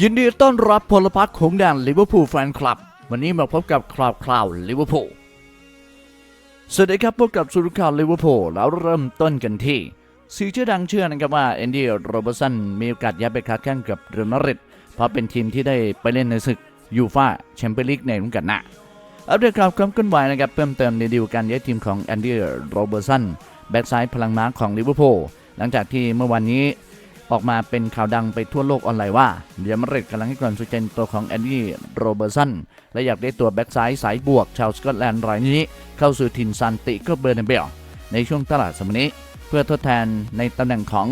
ยินดีต้อนรับพลพรรคของแดนลิเวอร์พูลแฟนคลับ วันนี้มาพบกับคราวคราวลิเวอร์พูลสวัสดีครับพบกับสุรุข่าวลิเวอร์พูลแล้วเริ่มต้นกันที่สื่อชื่อดังเชื่อนะครับว่าแอนดี้โรเบอร์สันมีโอกาสย้ายไปค้าแข่งกับเรอัลมาดริดเพราะเป็นทีมที่ได้ไปเล่นในศึกยูฟ่าแชมเปี้ยนลีกในรุ่นกันน้าอัปเดตข่าวความเคลื่อนไหวนะครับเพิ่มเติมในดีลการย้ายทีมของแอนดี้โรเบอร์สันแบ็กซ้ายพลังม้าของลิเวอร์พูลหลังจากที่เมื่อวันนี้ ออกมาเป็นข่าวดังไปทั่วโลกออนไลน์ว่าเรียมาดริดกำลังให้ความสนใจนตัวของแอนดี้โรเบอร์สันและอยากได้ตัวแบ็กซ้ายสายบวกชาวสกอตแลนด์รายนี้ เข้าสู่ถิ่นซานติโกเบอร์นเบลในช่วงตลาดสมนี้เพื่อทดแทนในตำแหน่งของ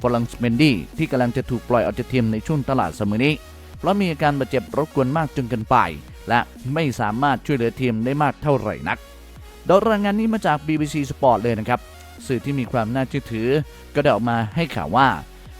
ฟอลังสเมนดี้ที่กำลังจะถูกปล่อยออกจากทีมในช่วงตลาดสมนี้ เพราะมีอาการบาดเจ็บรบกวนมากจนเกินไป และไม่สามารถช่วยเหลือทีมได้มากเท่าไหร่นักโดยรายงานนี้มาจาก BBC Sport เลยนะครับสื่อที่มีความน่าเชื่อถือก็ได้ออกมาให้ข่าวว่า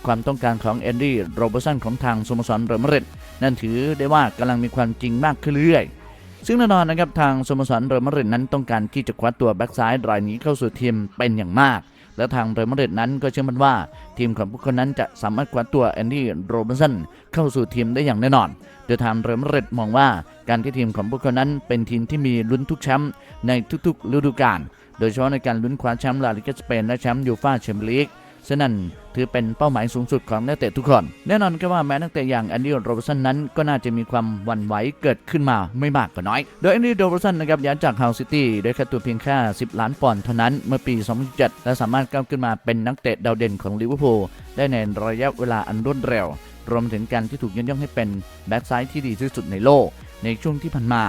ความต้องการของแอนดี้โรเบอร์สันของทางสโมสรเรอัลมาดริดนั่นถือได้ว่ากำลังมีความจริงมากขึ้นเรื่อยๆซึ่งแน่นอนนะครับทางสโมสรเรอัลมาดริดนั้นต้องการที่จะคว้าตัวแบ็กซ้ายรายนี้เข้าสู่ทีมเป็นอย่างมาก และทางเรอัลมาดริดนั้นก็เชื่อมั่นว่า ทีมของพวกเขานั้นจะสามารถคว้าตัวแอนดี้โรเบอร์สันเข้าสู่ทีมได้อย่างแน่นอนโดยทางเรอัลมาดริดมองว่าการที่ทีมของพวกเขานั้นเป็นทีมที่มีลุ้นทุกแชมป์ในทุกๆฤดูกาลโดยเฉพาะในการลุ้นคว้าแชมป์ลาลิกาสเปนและแชมป์ยูฟ่าแชมเปี้ยนลีก ฉะนั้นถือเป็นเป้าหมายสูงสุดของนักเตะทุกคน แน่นอนก็ว่าแม้นักเตะอย่างแอนดี้โรเบอร์สันนั้นก็น่าจะมีความหวั่นไหวเกิดขึ้นมาไม่มากก็น้อย โดยแอนดี้โรเบอร์สันนะครับย้ายจากฮาวซิตี้ด้วยค่าตัวเพียงแค่ 10 ล้านปอนด์เท่านั้นเมื่อปี 2007 และสามารถก้าวขึ้นมาเป็นนักเตะดาวเด่นของลิเวอร์พูลได้ในระยะเวลาอันรวดเร็ว รวมถึงการที่ถูกยกย่องให้เป็นแบ็กซ้ายที่ดีที่สุดในโลก ในช่วงที่ผ่านมา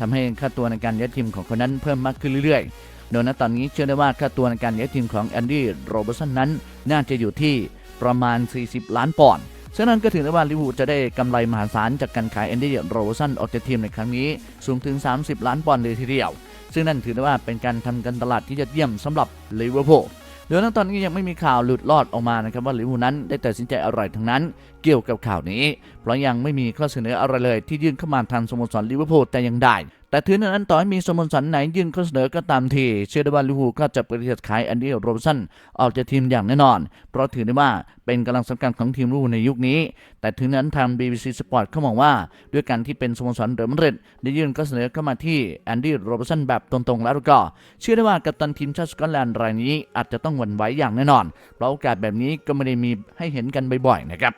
ทำให้ค่าตัวในการย้ายทีมของเขานั้นเพิ่มมากขึ้นเรื่อยๆ โดยณตอนนี้เชื่อได้ว่าค่าตัวในการย้ายทีมของแอนดี้โรเบอร์สันนั้น น่าจะอยู่ที่ประมาณ 40 ล้านปอนด์ฉะนั้นก็ถือได้ว่าลิเวอร์พูลจะได้กำไรมหาศาลจากการขายแอนดี้โรเบอร์สันออกจากทีมในครั้งนี้สูงถึง 30 ล้านปอนด์เลยทีเดียว ซึ่งนั่นถือได้ว่าเป็นการทำการตลาดที่ยอดเยี่ยมสำหรับลิเวอร์พูลโดยณตอนนี้ยังไม่มีข่าวหลุดลอดออกมานะครับว่าลิเวอร์พูลนั้นได้ตัดสินใจอะไรทั้งนั้น เกี่ยวกับข่าวนี้ เพราะยังไม่มีข้อเสนออะไรเลยที่ยื่นเข้ามาทางสโมสรลิเวอร์พูลแต่ยังได้ แต่ถึงนั้นต่อให้มีสโมสรไหนยื่นข้อเสนอก็ตามที เชื่อได้ว่าลิเวอร์พูลก็จะปฏิเสธขายแอนดี้โรบสันออกจากทีมอย่างแน่นอน เพราะถือได้ว่าเป็นกำลังสำคัญของทีมลิเวอร์พูลในยุคนี้ แต่ถึงนั้นทาง BBC Sport เขามองว่า ด้วยการที่เป็นสโมสรเรอัลมาดริดได้ยื่นข้อเสนอเข้ามาที่แอนดี้โรบสันแบบตรงๆแล้วก็ เชื่อได้ว่ากัปตันทีมชาติสกอตแลนด์รายนี้อาจจะต้องหวั่นไหวอย่างแน่นอน เพราะโอกาสแบบนี้ก็ไม่ได้มีให้เห็นกันบ่อยๆนะครับ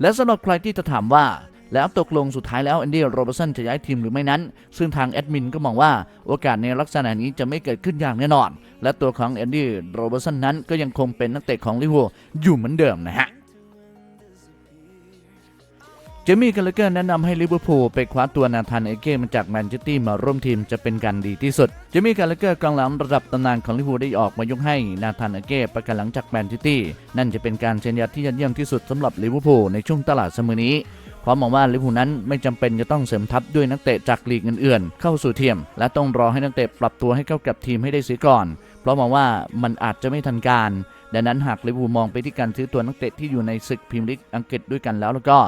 และสำหรับใครที่จะถามว่า แล้วตกลงสุดท้ายแล้วแอนดี้โรเบอร์สันจะย้ายทีมหรือไม่นั้น ซึ่งทางแอดมินก็มองว่าโอกาสในลักษณะนี้จะไม่เกิดขึ้นอย่างแน่นอน และตัวของแอนดี้โรเบอร์สันนั้นก็ยังคงเป็นนักเตะของลิเวอร์พูลอยู่เหมือนเดิมนะฮะเจมี่กันเลเกอร์แนะนำให้ลิเวอร์พูลไปคว้าตัวนาธานเอเก้มาจากแมนเชสเตอร์มาร่วมทีมจะเป็นการดีที่สุด เจมี่กันเลเกอร์กองหลังระดับตำนานของลิเวอร์พูลได้ออกมายกให้นาธานเอเก้ประกันหลังจากแมนเชสเตอร์นั่นจะเป็นการเซ็นสัญญาที่ยอดเยี่ยมที่สุดสำหรับลิเวอร์พูลในช่วงตลาดเสมอนี้ พราะมองว่าลิเวอร์พูลนั้นไม่จำเป็นจะต้องเสริมทัพด้วยนักเตะจากลีกอื่นๆ เข้าสู่ทีมและต้องรอให้นักเตะปรับตัวให้เข้ากับทีมให้ได้เสียก่อน เพราะมองว่ามันอาจจะไม่ทันการ ดังนั้นหากลิเวอร์พูลมองไปที่การซื้อตัวนักเตะที่อยู่ในศึกพรีเมียร์ลีกอังกฤษด้วยกันแล้วแล้วก็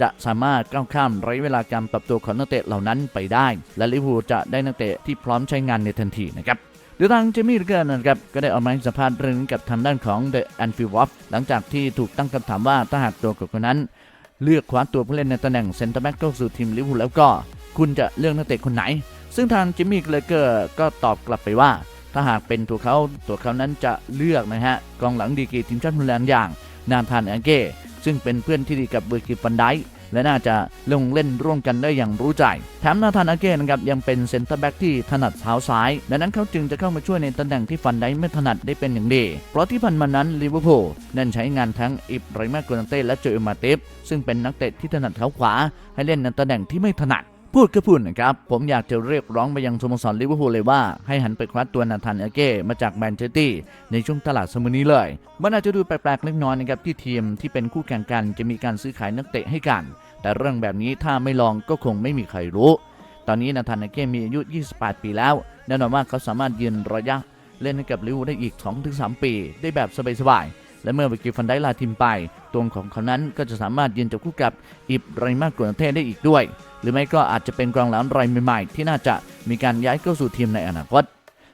จะสามารถก้าวข้ามระยะเวลาการปรับตัวของนักเตะเหล่านั้นไปได้ และลิเวอร์พูลจะได้นักเตะที่พร้อมใช้งานในทันทีนะครับโดยทางเจมี่เกอร์นะครับก็ได้ออกมาให้สัมภาษณ์เรื่องนี้กับทางด้านของ The Anfield Watch หลังจากที่ถูกตั้งคำถามว่าถ้าหากตัวกับคนนั้น เลือกคว้าตัวผู้เล่นในตำแหน่งเซนเตอร์แบ็กเข้าสู่ทีมลิเวอร์พูลแล้วก็ คุณจะเลือกนักเตะคนไหน ซึ่งทางจิมมี่เกลเกอร์ก็ตอบกลับไปว่า ถ้าหากเป็นตัวเขาตัวเขานั้นจะเลือกนะฮะกองหลังดีกรีทีมชาติฮอลแลนด์อย่างนาธานแองเก้ซึ่งเป็นเพื่อนที่ดีกับเบอร์กิฟันได และน่าจะลงเล่นร่วมกันได้อย่างรู้ใจแถมนาธานองเก้นะครับยังเป็นเซนเตอร์แบ็กที่ถนัดเท้าซ้ายดังนั้นเขาจึงจะเข้ามาช่วยในตำแหน่งที่ฟันไดค์ไม่ถนัดได้เป็นอย่างดี เพราะที่ผ่านมานั้นลิเวอร์พูลนั่นใช้งานทั้งอิบไรมาโกนันเต้และโจเอลมาเตฟซึ่งเป็นนักเตะที่ถนัดเท้าขวา ให้เล่นในตำแหน่งที่ไม่ถนัดพูดก็พูดนะครับ ผมอยากจะเรียกร้องไปยังสโมสรลิเวอร์พูลเลยว่า ให้หันไปคว้าตัวนาธานเอเก้มาจากแมนเชสเตอร์ในช่วงตลาดสมอนี้เลย มันอาจจะดูแปลกๆเล็กน้อยนะครับที่ทีมที่เป็นคู่แข่งกันจะมีการซื้อขายนักเตะให้กัน แต่เรื่องแบบนี้ถ้าไม่ลองก็คงไม่มีใครรู้ ตอนนี้นาธานเอเก้มีอายุ 28 ปีแล้ว แน่นอนว่าเขาสามารถยืนระยะเล่นให้กับลิเวอร์พูลได้อีก 2-3 ปี ได้แบบสบายๆ และเมื่อวิกกี้ฟันได้ลาทีมไป ตัวของเขานั้นก็จะสามารถยืนจับคู่กับอิบไรมาโกนันเต้ได้อีกด้วย หรือไม่ก็อาจจะเป็นกองหลังรายใหม่ๆ ที่น่าจะมีการย้ายเข้าสู่ทีมในอนาคต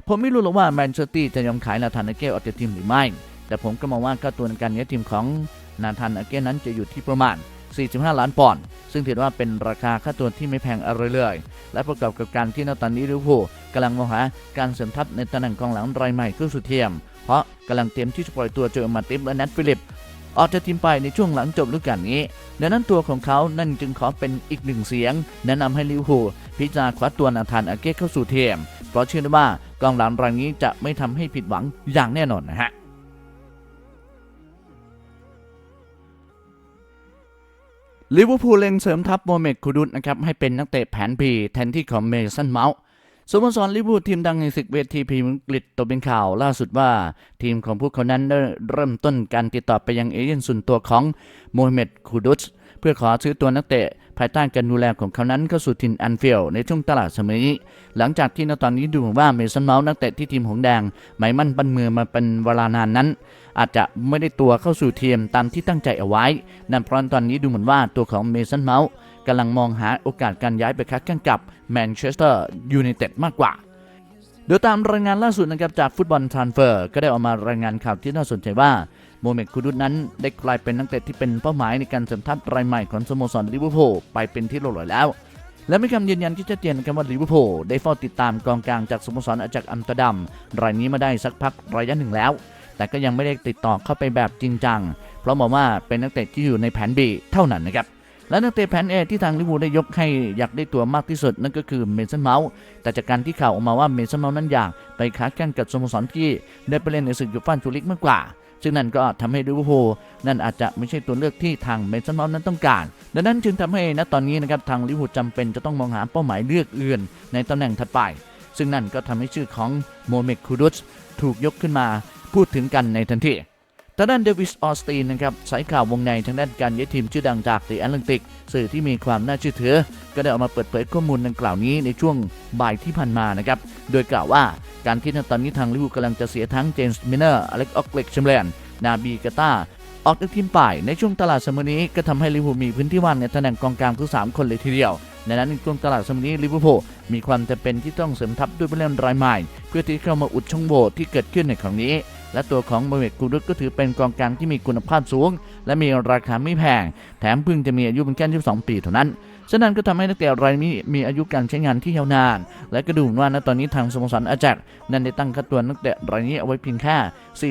ผมไม่รู้หรอกว่าแมนเชสเตอร์จะยอมขายนาธานอาเก้ออกจากทีมหรือไม่ แต่ผมก็มองว่าค่าตัวในการย้ายทีมของนาธานอาเก้นั้นจะอยู่ที่ประมาณ 45 ล้านปอนด์ซึ่งถือว่าเป็นราคาค่าตัวที่ไม่แพงอะไรเลย และประกอบกับการที่ณตอนนี้ลิเวอร์พูลกำลังมองหาการเสริมทัพในตำแหน่งกองหลังรายใหม่ก็สุดเทียม เพราะกำลังเตรียมที่จะปล่อยตัวโจอมาติฟและแนทฟิลิปออกจากทีมไปในช่วงหลังจบฤดูกาลนี้ดังนั้นตัวของเขานั่นจึงขอเป็นอีกหนึ่งเสียง แนะนำให้ลิเวอร์พูลพิจารณาคว้าตัวนาธานอาเก้เข้าสู่เทียม เพราะเชื่อว่ากองหลังรายนี้จะไม่ทำให้ผิดหวังอย่างแน่นอนนะฮะ ลิเวอร์พูลเล็งเสริมทัพโมเมดคูดุสนะครับให้เป็นนักเตะแผน P แทนที่ของเมสันเมาส์สโมสรลิเวอร์พูลทีมดังในศึกเวทีพรีเมียร์อังกฤษตกเป็นข่าวล่าสุดว่า ทีมของพวกเขานั้นได้เริ่มต้นการติดต่อไปยังเอเย่นส่วนตัวของโมเมดคูดุสเพื่อขอซื้อตัวนักเตะ ภายใต้การดูแลของเขานั้นเข้าสู่ทินแอนฟิลในช่วงตลาดสมัยนี้ หลังจากที่ณตอนนี้ดูเหมือนว่าเมสันเมาส์นักเตะที่ทีมหงแดงหมายมั่นปั้นมือมาเป็นเวลานานนั้น อาจจะไม่ได้ตัวเข้าสู่ทีมตามที่ตั้งใจเอาไว้นั่นเพราะตอนนี้ดูเหมือนว่าตัวของเมสันเมาส์กำลังมองหาโอกาสการย้ายไปค้าแข่งกับแมนเชสเตอร์ยูไนเต็ดมากกว่าโดยตามรายงานล่าสุดนะครับจากฟุตบอลทรานเฟอร์ ก็ได้ออกมารายงานข่าวที่น่าสนใจว่า โมเมดคูดุสนั้นได้กลายเป็นนักเตะที่เป็นเป้าหมายในการเสริมทัพรายใหม่ของสโมสรลิเวอร์พูลไปเป็นที่เรียบร้อยแล้ว และมีคำยืนยันที่ชัดเจนนะครับว่าลิเวอร์พูลได้เฝ้าติดตามกองกลางจากสโมสรอาจากอัมสเตอร์ดัมรายนี้มาได้สักพักระยะหนึ่งแล้ว แต่ก็ยังไม่ได้ติดต่อเข้าไปแบบจริงจัง เพราะมองว่าเป็นนักเตะที่อยู่ในแผน B เท่านั้นนะครับและนักเตะแผน A ที่ทางลิเวอร์พูลได้ยกให้อยากได้ตัวมากที่สุดนั่นก็คือเมสันเมาส์แต่จากการที่ข่าวออกมาว่าเมสันเมาส์นั้นอยากไปค้าแข่งกับสโมสรที่ได้ไปเล่นในศึกยูฟ่าจูลิกมากกว่า ซึ่งนั่นก็ทำให้ลิเวอร์พูลนั่นอาจจะไม่ใช่ตัวเลือกที่ทางเมสันเมาส์นั้นต้องการ ดังนั้นจึงทำให้ณตอนนี้นะครับทางลิเวอร์พูลจำเป็นจะต้องมองหาเป้าหมายเลือกอื่น ในตำแหน่งถัดไป ซึ่งนั่นก็ทำให้ชื่อของโมเมคคูดุสถูกยกขึ้นมาพูดถึงกันในทันที ทางด้านเดวิสออสตินนะครับสายข่าววงในทางด้านการย้ายทีมชื่อดังจากเดอะแอตแลนติก สื่อที่มีความน่าเชื่อถือ ก็ได้ออกมาเปิดเผยข้อมูลดังกล่าวนี้ในช่วงบ่ายที่ผ่านมานะครับ โดยกล่าวว่าการที่ตอนนี้ทางลิเวอร์พูลกำลังจะเสียทั้งเจมส์มินเนอร์อเล็กออกเล็กแชมเบรนนาบีกาตาออกจากทีมไปในช่วงตลาดสมัยนี้ก็ทำให้ลิเวอร์พูลมีพื้นที่ว่างในตำแหน่งกองกลางถึง3คนเลยทีเดียวในนั้นในช่วงตลาดสมัยนี้ลิเวอร์พูลมีความจำเป็นที่ต้องเสริมทัพด้วยผู้เล่นรายใหม่ เพื่อที่เข้ามาอุดช่องโหว่ที่เกิดขึ้นในครั้งนี้ และตัวของโมเมดกูรุสก็ถือเป็นกองกลางที่มีคุณภาพสูง และมีราคาไม่แพง แถมเพิ่งจะมีอายุเพียงแค่22 ปีเท่านั้นฉะนั้นก็ทำให้นักเตะรายนี้มีอายุการใช้งานที่ยาวนาน และก็ดูเหมือนว่าณตอนนี้ทางสโมสรอาจักนั่นได้ตั้งค่าตัวนักเตะรายนี้เอาไว้เพียงแค่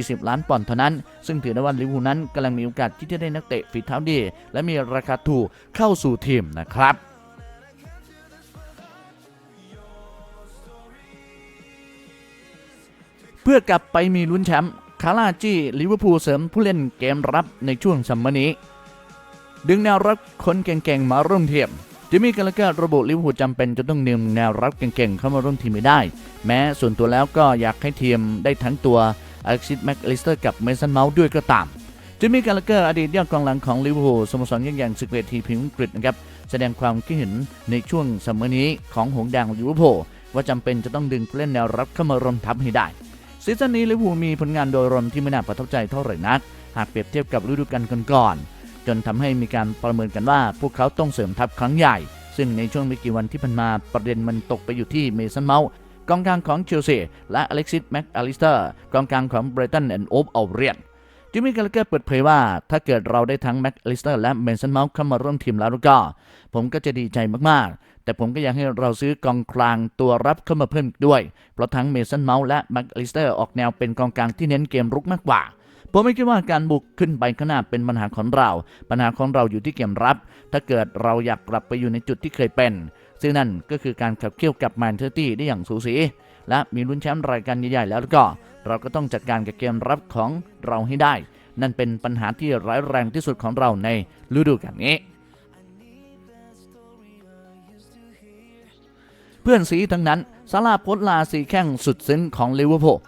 40 ล้านปอนด์เท่านั้น ซึ่งถือได้ว่าลิเวอร์พูลนั้นกำลังมีโอกาสที่จะได้นักเตะฝีเท้าดี และมีราคาถูกเข้าสู่ทีมนะครับ เพื่อกลับไปมีลุ้นแชมป์คาราจี้ลิเวอร์พูลเสริมผู้เล่นเกมรับในช่วงซัมเมอร์นี้ ดึงแนวรับคนเก่งๆ มาร่วมทีมจิมมี่กาลเกอร์ระบุลิเวอร์พูลจำเป็นจะต้องดึงแนวรับเก่งๆ เข้ามาร่วมทีมไม่ได้ แม้ส่วนตัวแล้วก็อยากให้ทีมได้ทั้งตัวอเล็กซิสแม็กลิสเตอร์กับเมสันเมาส์ด้วยก็ตามจิมมี่กาลเกอร์อดีตยอดกองหลังของลิเวอร์พูลสโมสรยักษ์ใหญ่ศึกเวทีพรีเมียร์อังกฤษนะครับแสดงความคิดเห็นในช่วงซัมเมอร์นี้ของหงแดงลิเวอร์พูลว่าจำเป็นจะต้องดึงผู้เล่นแนวรับเข้ามารวมทัพให้ได้ ซีซั่นนี้ลิเวอร์พูลมีผลงานโดยรวมที่ไม่น่าประทับใจเท่าไหร่นัก หากเปรียบเทียบกับฤดูกาลก่อนๆจนทำให้มีการประเมินกันว่า พวกเขาต้องเสริมทัพครั้งใหญ่ ซึ่งในช่วงไม่กี่วันที่ผ่านมาประเด็นมันตกไปอยู่ที่เมสันเมาส์กองกลางของเชลซีและอเล็กซิสแม็กอลิสเตอร์กองกลางของเบรตันแอนด์โอฟเอาเรียน จิมมี่กาลเกอร์เปิดเผยว่า ถ้าเกิดเราได้ทั้งแม็กลิสเตอร์และเมสันเมาส์เข้ามาร่วมทีมแล้วก็ ผมก็จะดีใจมากๆ แต่ผมก็อยากให้เราซื้อกองกลางตัวรับเข้ามาเพิ่มด้วย เพราะทั้งเมสันเมาส์และแม็กลิสเตอร์ออกแนวเป็นกองกลางที่เน้นเกมรุกมากกว่าผมไม่คิดว่าการบุกขึ้นไปข้างหน้าเป็นปัญหาของเรา ปัญหาของเราอยู่ที่เกมรับ ถ้าเกิดเราอยากกลับไปอยู่ในจุดที่เคยเป็น ซึ่งนั่นก็คือการขับเคี่ยวกับแมนเชสเตอร์ได้อย่างสูสี และมีลุ้นแชมป์รายการใหญ่ๆแล้วก็ เราก็ต้องจัดการกับเกมรับของเราให้ได้ นั่นเป็นปัญหาที่ร้ายแรงที่สุดของเราในฤดูกาลนี้ เพื่อนสีทั้งนั้นซาลาโพสลาสีแข้งสุดซึ้งของลิเวอร์พูล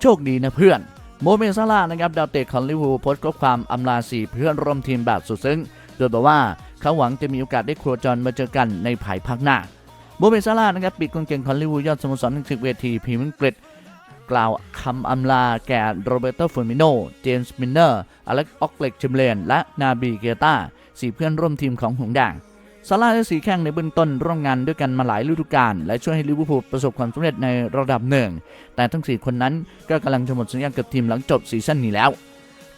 โชคดีนะเพื่อนโมเมซาลานะครับดาวเตะของลิเวอร์พูลโพสต์ข้อความอำลาสีเพื่อนร่วมทีมแบบสุดซึ้งโดยบอกว่าเขาหวังจะมีโอกาสได้โคจรมาเจอกันในภายภาคหน้า โมเมซาลานะครับปิดกองเก่งของลิเวอร์พูลยอดสโมสรในศึกเวทีพรีเมียร์อังกฤษกล่าวคำอำลาแก่โรเบโตฟอร์มิโน เจมส์มินเนอร์ อเล็กออกเล็กชิมเลน และนาบีเกตาสี่เพื่อนร่วมทีมของหงส์แดงซาร่าและสีแข้งในเบื้องต้นร่วมงานด้วยกันมาหลายฤดูกาลและช่วยให้ลิเวอร์พูลประสบความสำเร็จในระดับหนึ่ง แต่ทั้ง 4 คนนั้นก็กำลังจะหมดสัญญากับทีมหลังจบซีซั่นนี้แล้ว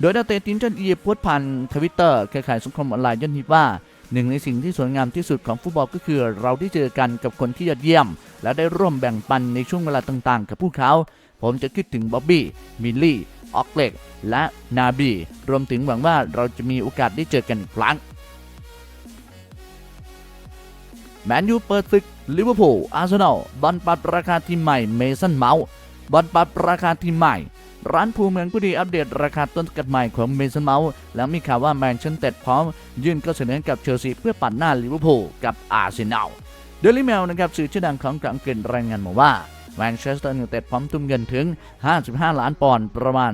โดยนักเตะทีมชาติอียิปต์โพสต์ผ่านทวิตเตอร์เครือข่ายสังคมออนไลน์ยอดฮิตว่า หนึ่งในสิ่งที่สวยงามที่สุดของฟุตบอลก็คือ เราได้เจอกันกับคนที่ยอดเยี่ยม และได้ร่วมแบ่งปันในช่วงเวลาต่างๆ กับพวกเขา ผมจะคิดถึงบ๊อบบี้ มิลลี่ ออกเล็ก และนาบี รวมถึงหวังว่าเราจะมีโอกาสได้เจอกันอีกครั้งแมนยูเปิดศึกลิเวอร์พูลอาร์เซนอลบอลปัดราคาทีมใหม่เมสันเมาส์บอลปัดราคาทีมใหม่ ร้านภูเมืองผู้ดีอัปเดตราคาต้นกัดใหม่ของเมสันเมาส์หลังมีข่าวว่าแมนเชสเตอร์พร้อม ยื่นข้อเสนอกับเชลซีเพื่อปัดหน้าลิเวอร์พูลกับอาร์เซนอลเดลิเมลนะครับสื่อชื่อดังของอังกฤษรายงานมาว่าแมนเชสเตอร์ยูไนเต็ดพร้อมทุ่มเงินถึง 55 ล้านปอนด์ประมาณ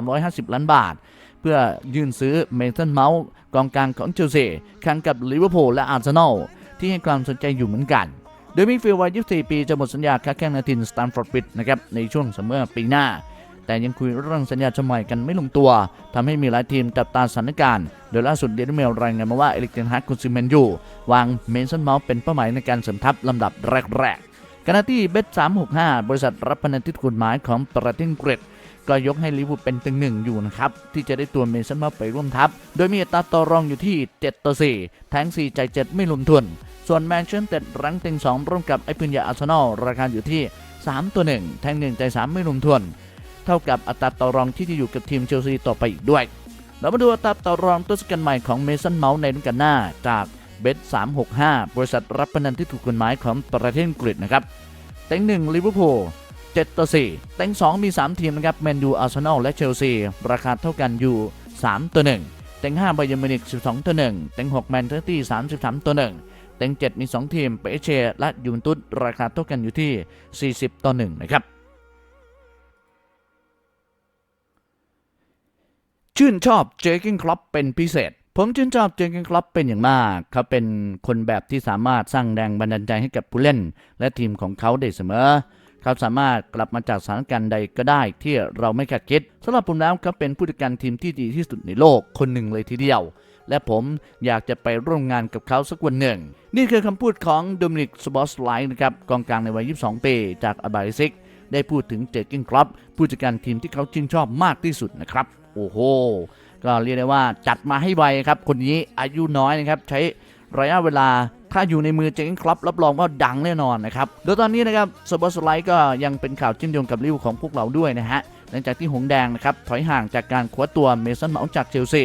2,350 ล้านบาท เพื่อยื่นซื้อเมสันเมาส์กองกลางของเชลซีแข่งกับลิเวอร์พูลและอาร์เซนอลที่ให้ความสนใจอยู่เหมือนกันโดยมิฟิลวัย24 ปีจะหมดสัญญาค้าแข้งในทีมสแตนฟอร์ดบิดนะครับในช่วงซัมเมอร์ปีหน้า แต่ยังคุยเรื่องสัญญาชใหม่กันไม่ลงตัวทำให้มีหลายทีมจับตาสถานการณ์ โดยล่าสุดเดลิเมลรายงานมาว่าเอลิกเทนฮักกุนซิเมนยูวางเมนสันเมาส์เป็นเป้าหมายในการเสริมทัพลำดับแรกๆขณะที่เบส365 บริษัทรับพนันที่ถูกฎหมายของประเทศอังกฤษก็ยกให้ลิเวอร์พูลเป็นตึงหนึ่งอยู่นะครับ ที่จะได้ตัวเมสันเมาไปร่วมทัพ โดยมีอัตราต่อรองอยู่ที่ 7 ต่อ 4 แทง4ใจ7ไม่รวมทุน ส่วนแมนเชสเตอร์รังเต็ง2ร่วมกับไอพินยาอาร์เซนอลราคาอยู่ที่ 3 ตัว 1 แทง1ใจ3ไม่รวมทุน เท่ากับอัตราต่อรองที่จะอยู่กับทีมเชลซีต่อไปอีกด้วย เรามาดูอัตราต่อรองตัวสกันใหม่ของเมสันเมาส์ในฤดูกาลหน้าจากเบส365 บริษัทรับพนันที่ถูกกฎหมายของประเทศอังกฤษนะครับเต็งหนึ่งลิเวอร์พูล7ต่อ4เต็ง2 มี 3 ทีมนะครับแมนยูอาร์เซนอลและเชลซีราคาเท่ากันอยู่ 3 ต่อ 1 เต็ง5ไบเยอร์มินิก12 ต่อ 1 เต็ง6แมนเชสเตอร์ตี้33 ต่อ 1 เต็ง 7 มี 2 ทีมเปเชและยูนตุสราคาเท่ากันอยู่ที่ 40 ต่อ 1 นะครับ ชื่นชอบเจอร์เกนคลับเป็นพิเศษ ผมชื่นชอบเจอร์เกนคลับเป็นอย่างมาก เขาเป็นคนแบบที่สามารถสร้างแรงบันดาลใจให้กับผู้เล่น และทีมของเขาได้เสมอ เขาสามารถกลับมาจากสถานการณ์ใดก็ได้ที่เราไม่คาดคิดสำหรับผมแล้วเขาเป็นผู้จัดการทีมที่ดีที่สุดในโลกคนหนึ่งเลยทีเดียวและผมอยากจะไปร่วมงานกับเขาสักวันหนึ่ง นี่คือคำพูดของโดมินิกสบอสไลน์นะครับกองกลางในวัย 22 ปี จากอบาริซิก ได้พูดถึงเจอร์เกินคลับผู้จัดการทีมที่เขาชื่นชอบมากที่สุดนะครับ โอ้โห ก็เรียกได้ว่าจัดมาให้ไวครับ คนนี้อายุน้อยนะครับ ใช้ระยะเวลาถ้าอยู่ในมือเจงครับรับรองว่าดังแน่นอนนะครับโดยตอนนี้นะครับสปอร์ตไลท์ก็ยังเป็นข่าวเชื่อมโยงกับลิวของพวกเราด้วยนะฮะหลังจากที่หงแดงนะครับถอยห่างจากการคว้าตัวเมสันเมาส์จากเชลซี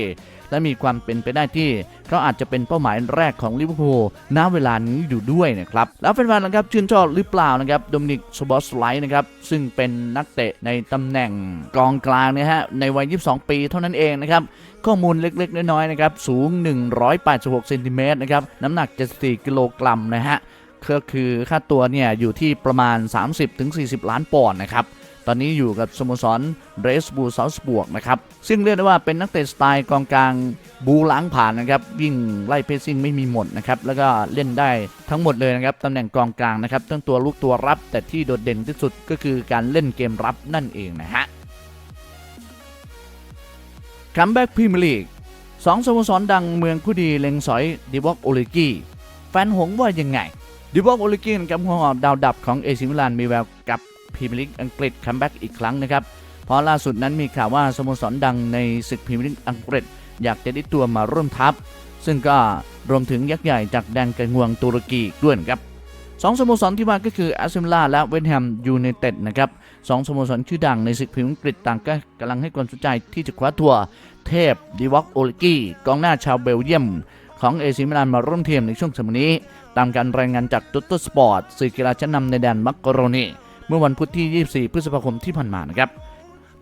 และมีความเป็นไปได้ที่เขาอาจจะเป็นเป้าหมายแรกของลิเวอร์พูลณเวลานี้อยู่ด้วยนะครับ แล้วแฟนๆนะครับชื่นชอบหรือเปล่านะครับโดมินิกสบอสไลท์นะครับซึ่งเป็นนักเตะในตำแหน่งกองกลางนะฮะในวัย 22 ปีเท่านั้นเองนะครับข้อมูลเล็กๆ น้อยๆนะครับสูง 186เซนติเมตรนะครับน้ำหนัก 74 กิโลกรัมนะฮะก็คือค่าตัวเนี่ยอยู่ที่ประมาณ 30-40 ล้านปอนด์นะครับ ตอนนี้อยู่กับสโมสรเรสบูเซาส์บวกนะครับ ซึ่งเรียกได้ว่าเป็นนักเตะสไตล์กองกลางบูล้างผ่านนะครับวิ่งไล่เพสซิ่งไม่มีหมดนะครับ แล้วก็เล่นได้ทั้งหมดเลยนะครับตำแหน่งกองกลางนะครับทั้งตัวลูกตัวรับ แต่ที่โดดเด่นที่สุดก็คือการเล่นเกมรับนั่นเองนะฮะคัมแบ็กพรีเมียร์ลีกสองสโมสรดังเมืองผู้ดีเล็งสอยดิวอกโอลิกี้แฟนหงว่ายังไงดิวอกโอลิกี้กับหัวหอกดาวดับของเอซิมิลานมีแววกับ รีเมียร์ลีกอังกฤษคัมแบ็กอีกครั้งนะครับ เพราะล่าสุดนั้นมีข่าวว่าสโมสรดังในศึกพรีเมียร์ลีกอังกฤษ อยากจะได้ตัวมาร่วมทัพ ซึ่งก็รวมถึงยักษ์ใหญ่จากแดนกระงวงตุรกีด้วยครับสองสโมสรที่ว่าก็คืออาร์เซนอลและเวสต์แฮมยูไนเต็ดนะครับสองสโมสรชื่อดังในศึกพรีเมียร์ลีกอังกฤษต่างก็กำลังให้ความสนใจที่จะคว้าตัวเทพดิวอกโอลิกี้กองหน้าชาวเบลเยียม ของเอซิมิลานมาร่วมทีมในช่วงสมัยนี้ ตามการรายงานจากตุตตสปอร์ตสื่อกีฬาชั้นนำในแดนมักกะโรนี มื่อวันพุธที่ 24 พฤษภาคมที่ผ่านมานะครับ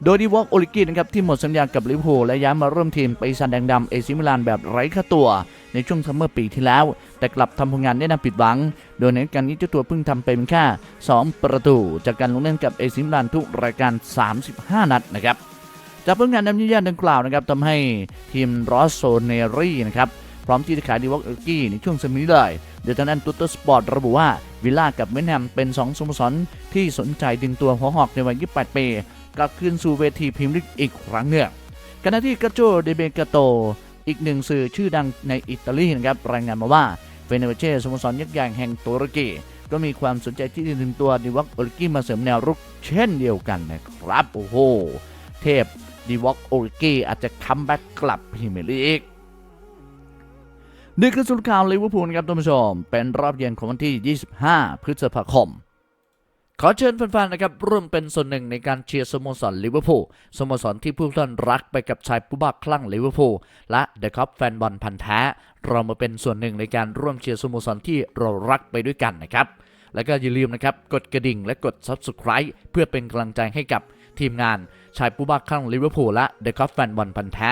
โดยดิวอกโอลิกี้นะครับที่หมดสัญญากับลิเวอร์พูลและย้ายมาเริ่มทีมไปซันแดงดำเอซิมิลานแบบไร้ค่าตัว ในช่วงซัมเมอร์ปีที่แล้ว แต่กลับทำผลงานได้น่าผิดหวัง โดยในการนี้เจ้าตัวเพิ่งทำไปเป็นแค่2 ประตู จากการลงเล่นกับเอซิมิลานทุกรายการ 35 นัดนะครับจากผลงานน้ำยืนยันดังกล่าวนะครับทำให้ทีมรอสโซเนรี่นะครับ พร้อมที่จะขายดีวอกเอลกี้ในช่วงสมัยนี้เลยโดยทางด้านตุตเตอร์สปอร์ตระบุว่าวิลล่ากับเวนแฮมเป็น 2สโมสรที่สนใจดึงตัวหัวหอกในวัย 28 ปีกลับคืนสู่เวทีพรีเมียร์ลีกอีกครั้งหนึ่งขณะที่กาโจเดเบกาโต อีกหนึ่งสื่อชื่อดังในอิตาลีนะครับรายงานมาว่าเฟเนเวเช่สโมสรยักษ์ใหญ่แห่งตุรกีก็มีความสนใจที่จะดึงตัวดิวอกเอลกี้มาเสริมแนวรุกเช่นเดียวกันนะครับโอ้โหเทพดีวอกโอริกีอาจจะคัมแบ็กกลับพรีเมียร์ลีก นี่คือสุดข่าวลิเวอร์พูลครับท่านผู้ชม เป็นรอบเย็นของวันที่ 25 พฤษภาคม ขอเชิญแฟนๆนะครับร่วมเป็นส่วนหนึ่งในการเชียร์สโมสรลิเวอร์พูลสโมสรที่ผู้ท่านรักไปกับชายผู้บ้าคลั่งลิเวอร์พูลและเดอะคัพแฟนบอลพันธ์แท้ เรามาเป็นส่วนหนึ่งในการร่วมเชียร์สโมสรที่เรารักไปด้วยกันนะครับแล้วก็อย่าลืมนะครับกดกระดิ่งและกด Subscribe เพื่อเป็นกำลังใจให้กับทีมงานชายผู้บ้าคลั่งลิเวอร์พูลและเดอะคัพแฟนบอลพันธ์แท้